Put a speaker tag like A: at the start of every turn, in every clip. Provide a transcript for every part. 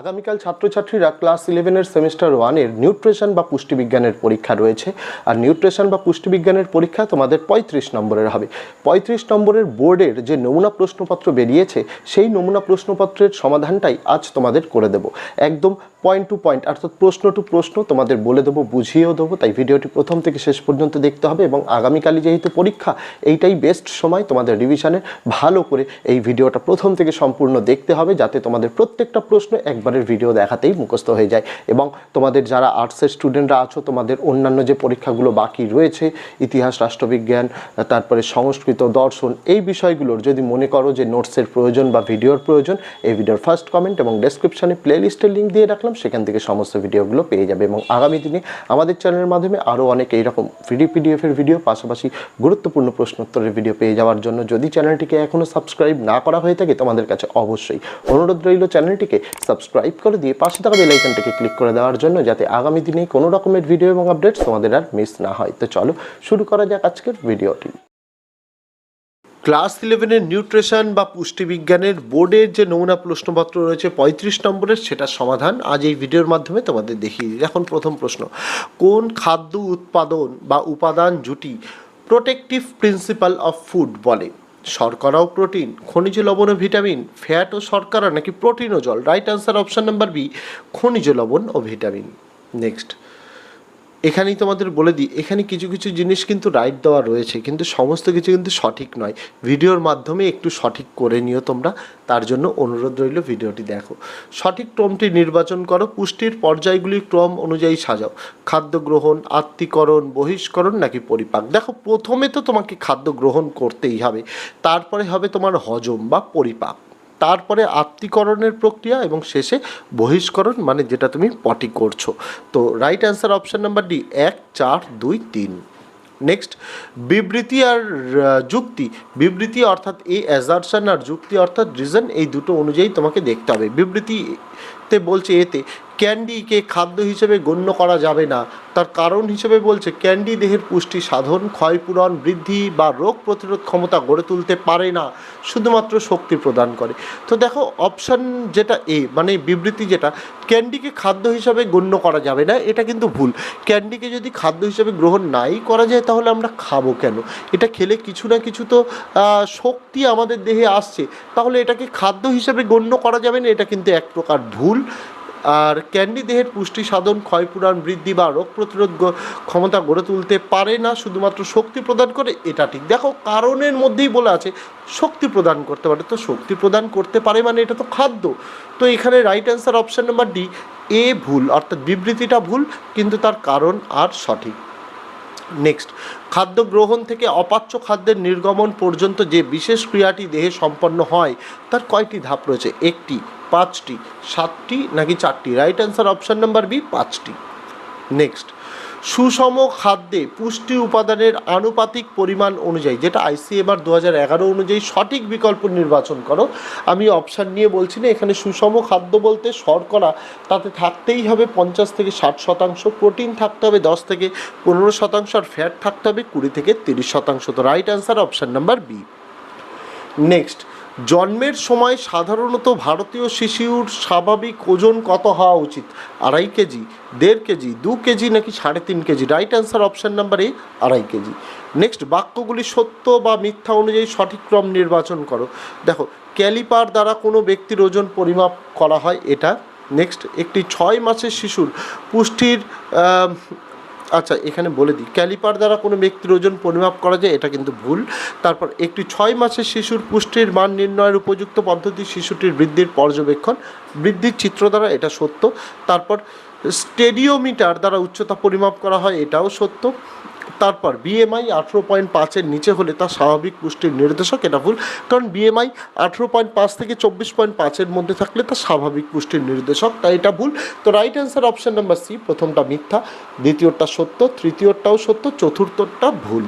A: আগামীকাল ছাত্রছাত্রীরা ক্লাস ইলেভেনের সেমিস্টার ওয়ানের নিউট্রিশন বা পুষ্টিবিজ্ঞানের পরীক্ষা রয়েছে। আর নিউট্রিশন বা পুষ্টিবিজ্ঞানের পরীক্ষা তোমাদের পঁয়ত্রিশ নম্বরের হবে। পঁয়ত্রিশ নম্বরের বোর্ডের যে নমুনা প্রশ্নপত্র বেরিয়েছে, সেই নমুনা প্রশ্নপত্রের সমাধানটাই আজ তোমাদের করে দেব। একদম পয়েন্ট টু পয়েন্ট অর্থাৎ প্রশ্ন টু প্রশ্ন তোমাদের বলে দেবো, বুঝিয়েও দেবো। তাই ভিডিওটি প্রথম থেকে শেষ পর্যন্ত দেখতে হবে এবং আগামীকালই যেহেতু পরীক্ষা, এইটাই বেস্ট সময় তোমাদের রিভিশনের ভালো করে এই ভিডিওটা প্রথম থেকে সম্পূর্ণ দেখতে হবে, যাতে তোমাদের প্রত্যেকটা প্রশ্ন একবারের ভিডিও দেখাতেই মুখস্থ হয়ে যায়। এবং তোমাদের যারা আর্টসের স্টুডেন্টরা আছো, তোমাদের অন্যান্য যে পরীক্ষাগুলো বাকি রয়েছে, ইতিহাস, রাষ্ট্রবিজ্ঞান, তারপরে সংস্কৃত, দর্শন, এই বিষয়গুলোর যদি মনে করো যে নোটসের প্রয়োজন বা ভিডিওর প্রয়োজন, এই ভিডিওর ফার্স্ট কমেন্ট এবং ডেসক্রিপশানে প্লে লিস্টের লিঙ্ক দিয়ে রাখলাম, সেখান থেকে সমস্ত ভিডিওগুলো পেয়ে যাবে। এবং আগামী দিনে আমাদের চ্যানেলের মাধ্যমে আরও অনেক এইরকম ভিডিও পিডিএফের ভিডিও পাশাপাশি গুরুত্বপূর্ণ প্রশ্নোত্তরের ভিডিও পেয়ে যাওয়ার জন্য যদি চ্যানেলটিকে এখনও সাবস্ক্রাইব না করা হয়ে থাকে, তোমাদের কাছে অবশ্যই অনুরোধ রইল চ্যানেলটিকে সাবস্ক্রাইব করে দিয়ে পাশে থাকা বেল আইকনটিকে ক্লিক করে দেওয়ার জন্য যাতে আগামী দিনে কোনো রকমের ভিডিও এবং আপডেটস তোমাদের আর মিস না হয়। তো চলো শুরু করা যাক আজকের ভিডিওটি। ক্লাস ইলেভেনের নিউট্রিশন বা পুষ্টিবিজ্ঞানের বোর্ডের যে নমুনা প্রশ্নপত্র রয়েছে পঁয়ত্রিশ নম্বরের সেটার সমাধান আজ এই ভিডিওর মাধ্যমে তোমাদের দেখিয়ে দিই। এখন প্রথম প্রশ্ন, কোন খাদ্য উৎপাদন বা উপাদান জুটি প্রোটেকটিভ প্রিন্সিপাল অফ ফুড বলে? শর্করা ও প্রোটিন, খনিজ লবণ ও ভিটামিন, ফ্যাট ও শর্করা নাকি প্রোটিন ও জল। Right answer option number B খনিজ লবণ ও ভিটামিন। নেক্সট এখানেই তোমাদের বলে দিই, এখানে কিছু কিছু জিনিস কিন্তু রাইট দেওয়া রয়েছে, কিন্তু সমস্ত কিছু কিন্তু সঠিক নয়। ভিডিওর মাধ্যমে একটু সঠিক করে নিও তোমরা, তার জন্য অনুরোধ রইল ভিডিওটি দেখো। সঠিক ক্রমটি নির্বাচন করো, পুষ্টির পর্যায়গুলি ক্রম অনুযায়ী সাজাও। খাদ্য গ্রহণ, আত্মীকরণ, বহিষ্করণ নাকি পরিপাক। দেখো, প্রথমে তো তোমাকে খাদ্য গ্রহণ করতেই হবে, তারপরে হবে তোমার হজম বা পরিপাক। তারপরে আত্মীকরণের প্রক্রিয়া এবং শেষে বহিষ্করণ মানে যেটা তুমি পটি করছ। তো right answer option number D এক, চার, দুই, তিন। নেক্সট বিবৃতি আর যুক্তি। বিবৃতি অর্থাৎ এই অ্যাজারশন আর যুক্তি অর্থাৎ রিজন এই দুটো অনুযায়ী তোমাকে দেখতে হবে। বিবৃতিতে বলছে এতে ক্যান্ডিকে খাদ্য হিসেবে গণ্য করা যাবে না। তার কারণ হিসেবে বলছে, ক্যান্ডি দেহের পুষ্টি সাধন, ক্ষয়পূরণ, বৃদ্ধি বা রোগ প্রতিরোধ ক্ষমতা গড়ে তুলতে পারে না, শুধুমাত্র শক্তি প্রদান করে। তো দেখো, অপশান যেটা এ মানে বিবৃতি যেটা, ক্যান্ডিকে খাদ্য হিসাবে গণ্য করা যাবে না, এটা কিন্তু ভুল। ক্যান্ডিকে যদি খাদ্য হিসাবে গ্রহণ নাই করা যায়, তাহলে আমরা খাব কেন? এটা খেলে কিছু না কিছু তো শক্তি আমাদের দেহে আসছে। তাহলে এটাকে খাদ্য হিসাবে গণ্য করা যাবে না, এটা কিন্তু এক প্রকার ভুল। আর ক্যান্ডি দেহের পুষ্টি সাধন ক্ষয়পূরণ বৃদ্ধি বা রোগ প্রতিরোধ ক্ষমতা গড়ে তুলতে পারে না, শুধুমাত্র শক্তি প্রদান করে, এটা ঠিক। দেখো, কারণের মধ্যেই বলা আছে, শক্তি প্রদান করতে পারে। তো শক্তি প্রদান করতে পারে মানে এটা তো খাদ্য। তো এখানে right answer option number D এ ভুল, অর্থাৎ বিবৃতিটা ভুল, কিন্তু তার কারণ আর সঠিক। নেক্সট খাদ্য গ্রহণ থেকে অপাচ্য খাদ্যের নির্গমন পর্যন্ত যে বিশেষ ক্রিয়াটি দেহে সম্পন্ন হয়, তার কয়টি ধাপ রয়েছে? একটি পাঁচটি, সাতটি নাকি চারটি? Right answer option number B পাঁচটি। নেক্সট সুষম খাদ্যে পুষ্টি উপাদানের আনুপাতিক পরিমাণ অনুযায়ী, যেটা আইসিএমআর দু হাজার এগারো অনুযায়ী সঠিক বিকল্প নির্বাচন করো। আমি অপশান নিয়ে বলছি না, এখানে সুষম খাদ্য বলতে শর্করা, তাতে থাকতেই হবে পঞ্চাশ থেকে ষাট শতাংশ, প্রোটিন থাকতে হবে দশ থেকে পনেরো শতাংশ, আর ফ্যাট থাকতে হবে কুড়ি থেকে তিরিশ শতাংশ। তো right answer option number B next জন্মের সময় সাধারণত ভারতীয় শিশুর স্বাভাবিক ওজন কত হওয়া উচিত? আড়াই কেজি, দেড় কেজি, দু কেজি নাকি সাড়ে তিন kg? Right answer option number A আড়াই কেজি। নেক্সট বাক্যগুলি সত্য বা মিথ্যা অনুযায়ী সঠিক ক্রম নির্বাচন করো। দেখো, ক্যালিপার দ্বারা কোনো ব্যক্তির ওজন পরিমাপ করা হয়, এটা। নেক্সট একটি ছয় মাসের শিশুর পুষ্টির আচ্ছা এখানে বলে দিই, ক্যালিপার দ্বারা কোনো ব্যক্তির ওজন পরিমাপ করা যায়, এটা কিন্তু ভুল। তারপর একটি ছয় মাসের শিশুর পুষ্টির মান নির্ণয়ের উপযুক্ত পদ্ধতি শিশুটির বৃদ্ধির পর্যবেক্ষণ, বৃদ্ধির চিত্র দ্বারা এটা সত্য। তারপর স্টেডিওমিটার দ্বারা উচ্চতা পরিমাপ করা হয়, এটাও সত্য। তারপর বিএমআই আঠেরো পয়েন্ট পাঁচের নিচে হলে তা স্বাভাবিক পুষ্টির নির্দেশক, এটা ভুল। কারণ বিএমআই আঠেরো পয়েন্ট পাঁচ থেকে চব্বিশ পয়েন্ট পাঁচের মধ্যে থাকলে তা স্বাভাবিক পুষ্টির নির্দেশক, তাই এটা ভুল। তো right answer option number C প্রথমটা মিথ্যা, দ্বিতীয়টা সত্য, তৃতীয়টাও সত্য, চতুর্থটা ভুল।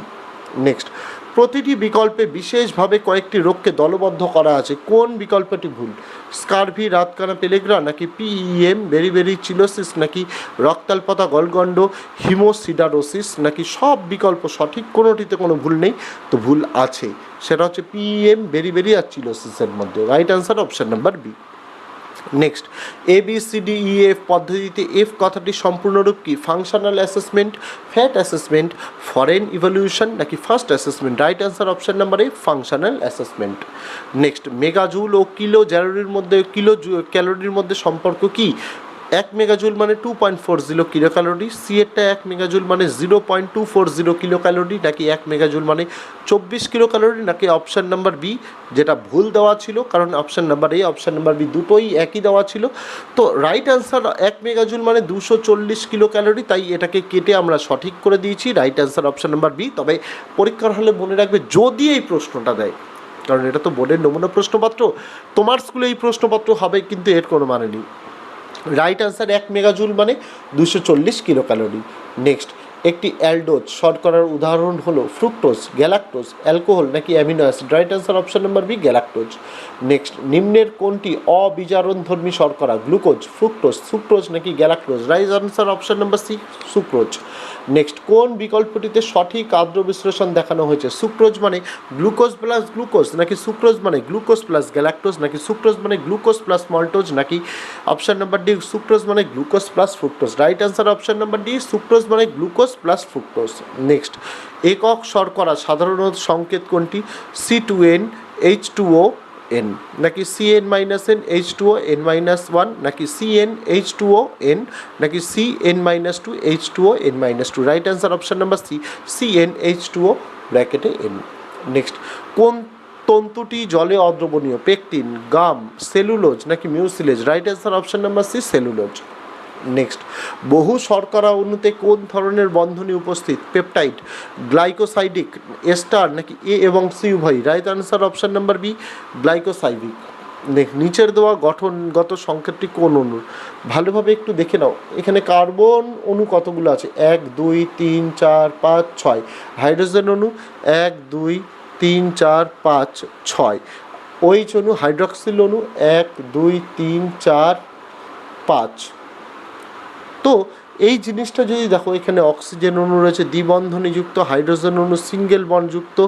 A: নেক্সট প্রতিটি বিকল্পে বিশেষভাবে কয়েকটি রোগকে দলবদ্ধ করা আছে। কোন বিকল্পটি ভুল? স্কারভি, রাতকানা, পেলেগ্রা নাকি পিইএম, বেরিবেরি চিলোসিস নাকি রক্তাল্পতা, গলগণ্ড, হিমোসিডারোসিস নাকি সব বিকল্প সঠিক কোনোটিতে কোনো ভুল নেই? তো ভুল আছে। সেটা হচ্ছে পিইএম, বেরিবেরি আর চিলোসিসের মধ্যে। Right answer option number B next A B C D E F পদ্ধতিতে এফ কথাটি সম্পূর্ণরূপ কি? Functional assessment fat assessment foreign evolution নাকি first assessment right answer option number A functional assessment next megajoule O kilo জ্যালোরির মধ্যে kilo ক্যালোরির মধ্যে সম্পর্ক কি? এক মেগাজুল মানে two point four zero kilo calorie C এরটা এক মেগাজুল মানে zero point two four zero kilo calorie নাকি এক মেগাজুল মানে চব্বিশ কিলো ক্যালোরি নাকি অপশান নাম্বার বি যেটা ভুল দেওয়া ছিল, কারণ option number A option number B দুটোই একই দেওয়া ছিল। তো রাইট অ্যান্সার এক মেগাজুল মানে দুশো চল্লিশ কিলো ক্যালোরি তাই এটাকে কেটে আমরা সঠিক করে দিয়েছি right answer option number B তবে পরীক্ষার হলে মনে রাখবে, যদি এই প্রশ্নটা দেয়, কারণ এটা তো বোর্ডের নমুনা প্রশ্নপত্র, তোমার স্কুলে এই প্রশ্নপত্র হবে, কিন্তু এর কোনো মানে নেই। রাইট আনসার এক মেগাজুল মানে দুশো চল্লিশ কিলো ক্যালোরি নেক্সট একটি অ্যালডোজ শর্করার উদাহরণ হলো ফ্রুক্টোজ, গ্যালাক্টোজ, অ্যালকোহল নাকি amino acid. Right answer option number B, galactose. Next, নিম্নের কোনটি অবিজারণধর্মী শর্করা? গ্লুকোজ, ফ্রুক্টোজ, সুক্রোজ নাকি galactose? Right answer option number C, sucrose. Next, কোন বিকল্পটিতে সঠিক আদ্র বিশ্লেষণ দেখানো হয়েছে? সুক্রোজ মানে গ্লুকোজ প্লাস গ্লুকোজ নাকি সুক্রোজ মানে গ্লুকোজ প্লাস গ্যালাক্টোজ নাকি সুক্রোজ মানে গ্লুকোজ প্লাস মল্টোজ নাকি অপশন নাম্বার ডি, সুক্রোজ মানে glucose plus fructose. Right answer option number D, sucrose মানে গ্লুকোজ প্লাস ফ্রুক্টোজ নেক্সট একক শর্করা, সাধারণত সংকেত কোনটি? C two N H two O N নাকি C N minus N H two O N minus one নাকি C N H two O N নাকি C N minus two H two O N minus two right answer option number C C N H two O ব্র্যাকেটে N next কোন তন্তুটি জলে অদ্রবণীয়? Pectin gum cellulose নাকি mucilage right answer option number C cellulose next বহু শর্করা অণুতে কোন ধরনের বন্ধনী উপস্থিত? পেপটাইড গ্লাইকোসাইডিক এস্টার নাকি এ এবং সি উভয় right answer option number B glycosidic নিচের দেওয়া গঠনগত সংকেতটি কোন অণুর ভালোভাবে একটু দেখে নাও। এখানে কার্বন অণু কতগুলো আছে? এক, দুই, তিন, চার, পাঁচ, ছয়। হাইড্রোজেন অণু? এক, দুই, তিন, চার, পাঁচ, ছয়। ওইচ অণু হাইড্রক্সিল অণু? এক, দুই, তিন, চার, পাঁচ। তো এই জিনিসটা যদি দেখো এখানে অক্সিজেন অণু রয়েছে দ্বিবন্ধনীযুক্ত হাইড্রোজেন অণু সিঙ্গেল বনযুক্ত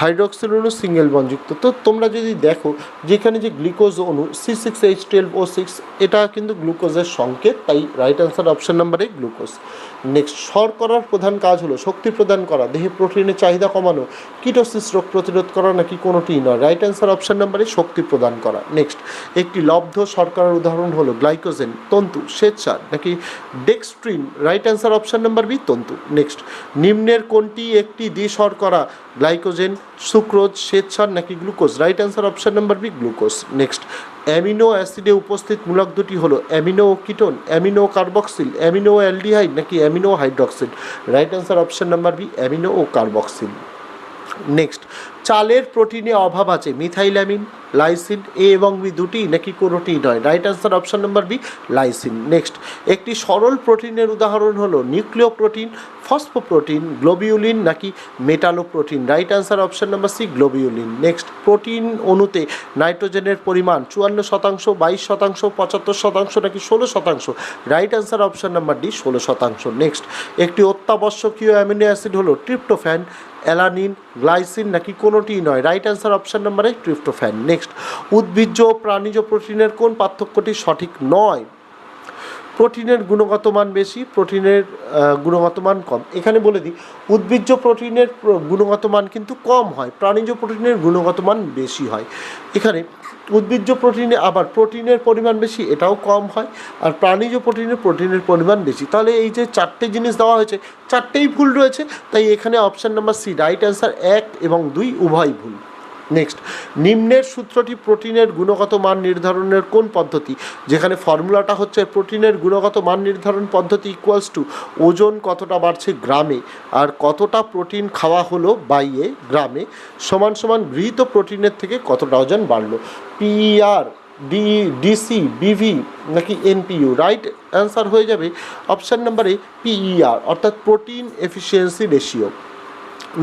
A: হাইড্রক্সিল অণু সিঙ্গেল বনযুক্ত। তো তোমরা যদি দেখো, যেখানে যে গ্লুকোজ অণু C six H twelve O six এটা কিন্তু গ্লুকোজের সংকেত, তাই রাইট আনসার অপশন নাম্বারে গ্লুকোজ। নেক্সট শর্করার প্রধান কাজ হলো শক্তি প্রদান করা, দেহে প্রোটিনের চাহিদা কমানো, কিটোসিস রোগ প্রতিরোধ করা নাকি কোনোটিই নয় রাইট আনসার অপশান নাম্বারে শক্তি প্রদান করা। নেক্সট একটি লব্ধ শর্করার উদাহরণ হলো গ্লাইকোজেন, তন্তু, শ্বেতসার, নাকি dextrin right answer option number B তন্তু। নেক্সট নিম্নের কোনটি একটি দ্বি শর্করা গ্লাইকোজেন, সুক্রোজ, শ্বেতসার নাকি glucose? Right answer option number B glucose next amino অ্যাসিডে উপস্থিত মূলক দুটি হলো amino ketone amino carboxyl amino aldehyde নাকি amino hydroxyl right answer option number B amino ও কার্বক্সিল নেক্সট চালের প্রোটিনে অভাব আছে। মিথাইলামিন, লাইসিন, এ এবং বি দুটি নাকি কোনোটি নয়। Right answer option number B, lysine. Next, একটি সরল প্রোটিনের উদাহরণ হলো নিউক্লিয় প্রোটিন ফসফোপ্রোটিন, গ্লোবিউলিন নাকি metalloprotein. Right answer option number C, globulin. Next, protein অণুতে নাইট্রোজেনের পরিমাণ চুয়ান্ন শতাংশ, বাইশ শতাংশ, পঁচাত্তর শতাংশ নাকি ষোলো শতাংশ? Right answer option number D, ষোলো শতাংশ। নেক্সট, একটি অত্যাবশ্যকীয় অ্যামিনো অ্যাসিড হলো ট্রিপ্টোফ্যান, অ্যালানিন, গ্লাইসিন নাকি কোনোটি নয়। রাইট অ্যান্সার অপশান নাম্বার নাম্বারে ট্রিপ্টোফ্যান নেক্সট উদ্ভিজ্জ ও প্রাণীজ প্রোটিনের কোন পার্থক্যটি সঠিক নয়? প্রোটিনের গুণগত মান বেশি, প্রোটিনের গুণগত মান কম। এখানে বলে দিই, উদ্ভিজ্জ প্রোটিনের গুণগত মান কিন্তু কম হয়, প্রাণীজ প্রোটিনের গুণগত মান বেশি হয়। এখানে উদ্ভিজ্জ প্রোটিনে আবার প্রোটিনের পরিমাণ বেশি, এটাও কম হয়, আর প্রাণীজ প্রোটিনে প্রোটিনের পরিমাণ বেশি। তাহলে এই যে চারটে জিনিস দেওয়া হয়েছে, চারটেই ভুল রয়েছে, তাই এখানে option number C right answer এক এবং দুই উভয় ভুল। নেক্সট নিম্নের সূত্রটি প্রোটিনের গুণগত মান নির্ধারণের কোন পদ্ধতি? যেখানে ফর্মুলাটা হচ্ছে প্রোটিনের গুণগত মান নির্ধারণ পদ্ধতি ইকুয়ালস টু ওজন কতটা বাড়ছে গ্রামে আর কতটা প্রোটিন খাওয়া হলো বাইয়ে গ্রামে সমান সমান গৃহীত প্রোটিনের থেকে কতটা ওজন বাড়লো? পিইআর ডি ডিসি বিভি নাকি এনপিইউ রাইট অ্যান্সার হয়ে যাবে অপশান নাম্বারে পিইআর অর্থাৎ প্রোটিন এফিসিয়েন্সি রেশিও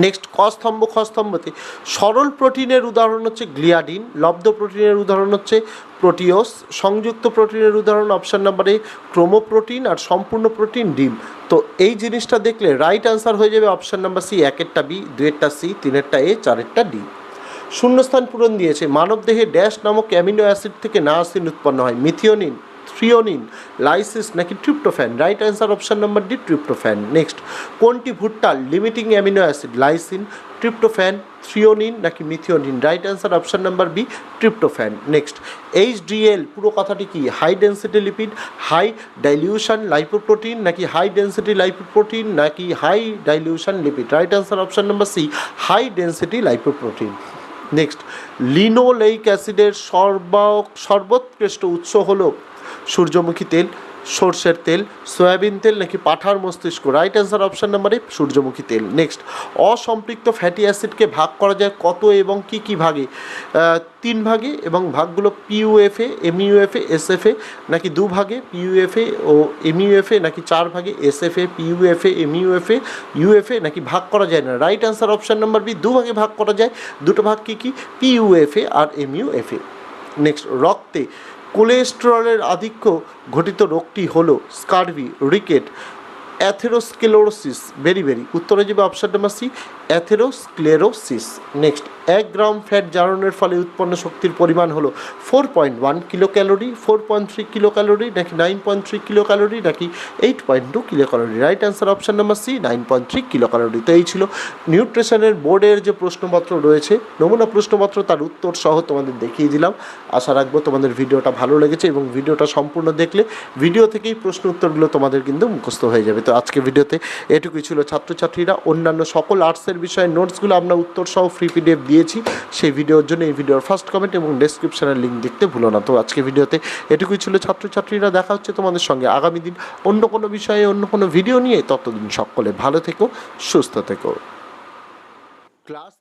A: নেক্সট ক স্তম্ভ খ স্তম্ভতে সরল প্রোটিনের উদাহরণ হচ্ছে গ্লিয়াডিন, লব্ধ প্রোটিনের উদাহরণ হচ্ছে প্রোটিওস, সংযুক্ত প্রোটিনের উদাহরণ অপশান নাম্বারে ক্রোমোপ্রোটিন আর সম্পূর্ণ প্রোটিন ডিম। তো এই জিনিসটা দেখলে রাইট অ্যান্সার হয়ে যাবে অপশান নাম্বার সি একেরটা বি দুয়েরটা সি তিনেরটা এ চারেরটা ডি শূন্যস্থান পূরণ দিয়েছে। মানবদেহে ড্যাশ নামক অ্যামিনো অ্যাসিড থেকে নায়াসিন উৎপন্ন হয়। মিথিওনিন থ্রিওনিন, লাইসিস নাকি tryptophan? Right answer option number D tryptophan. Next কোনটি ভুট্টার limiting amino acid lysine tryptophan threonine নাকি methionine right answer option number B tryptophan next HDL পুরো কথাটি কি? High density lipid high dilution lipoprotein নাকি high density lipoprotein নাকি high dilution lipid right answer option number C high density lipoprotein next linoleic অ্যাসিডের সর্ব সর্বোৎকৃষ্ট উৎস হলো সূর্যমুখী তেল, সর্ষের তেল, সয়াবিন তেল নাকি পাঠার মস্তিষ্ক? রাইট অ্যান্সার অপশন নাম্বারে সূর্যমুখী তেল। নেক্সট অসম্পৃক্ত ফ্যাটি অ্যাসিডকে ভাগ করা যায় কত এবং কি কি ভাগে? তিন ভাগে এবং ভাগগুলো পিইউএফএ এমইউএফএ এসএফএ নাকি দু ভাগে পিইউএফএ ও এমইউএফএ নাকি চার ভাগে এসএফএ পিইউএফএ এমইউএফএ ইউএফএ নাকি ভাগ করা যায় না? Right answer option number B দু ভাগে ভাগ করা যায়। দুটো ভাগ কি কি? পিইউএফএ আর এমইউএফএ নেক্সট রক্তে কোলেস্টেরলের আধিক্য ঘটিত রোগটি হল scurvy, rickets, atherosclerosis. Very very. উত্তরে যাবে option number C atherosclerosis. Next. এক গ্রাম ফ্যাট জারণের ফলে উৎপন্ন শক্তির পরিমাণ হলো four point one kilo calorie four point three kilo calorie নাকি nine point three kilo calorie নাকি eight point two kilo calorie right answer option number C nine point three kilo calorie তো এই ছিল নিউট্রিশনের বোর্ডের যে প্রশ্নপত্র রয়েছে, নমুনা প্রশ্নপত্র, তার উত্তর সহ তোমাদের দেখিয়ে দিলাম। আশা রাখব তোমাদের ভিডিওটা ভালো লেগেছে এবং ভিডিওটা সম্পূর্ণ দেখলে ভিডিও থেকেই প্রশ্ন উত্তরগুলো তোমাদের কিন্তু মুখস্থ হয়ে যাবে। তো আজকে ভিডিওতে এটুকুই ছিল ছাত্রছাত্রীরা। অন্যান্য সকল আর্টসের বিষয়ে নোটসগুলো আমরা উত্তর সহ ফ্রি পিডিএফ দিয়েছি। সেই ভিডিওর জন্য এই ভিডিওর ফার্স্ট কমেন্ট এবং ডেসক্রিপশনের লিঙ্ক দেখতে ভুলো না। তো আজকে ভিডিওতে এটুকুই ছিল। ছাত্রছাত্রীরা দেখা হচ্ছে তোমাদের সঙ্গে আগামী দিন অন্য কোনো বিষয়ে, অন্য কোনো ভিডিও নিয়ে। ততদিন সকলে ভালো থেকো, সুস্থ থেকো। ক্লাস